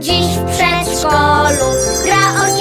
Dziś w przedszkolu gra orkiestra.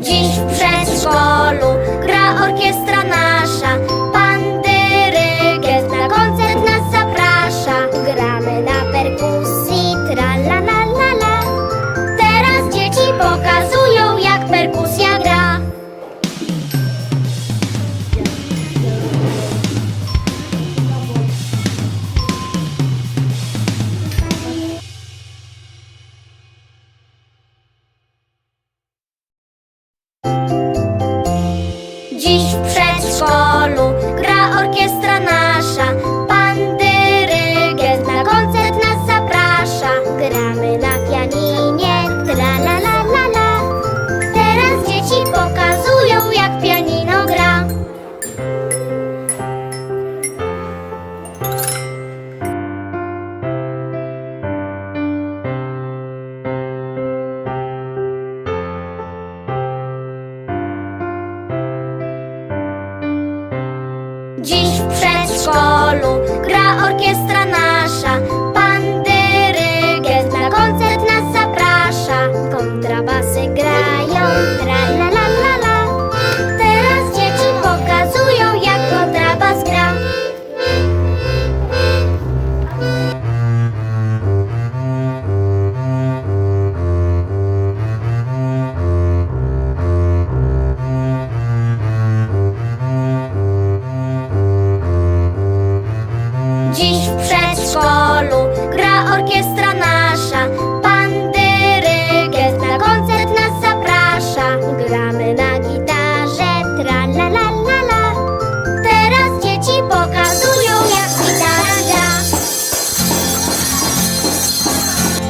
Dziś przed dziś w przedszkolu gra orkiestra. Dziś w przedszkolu gra orkiestra nasza.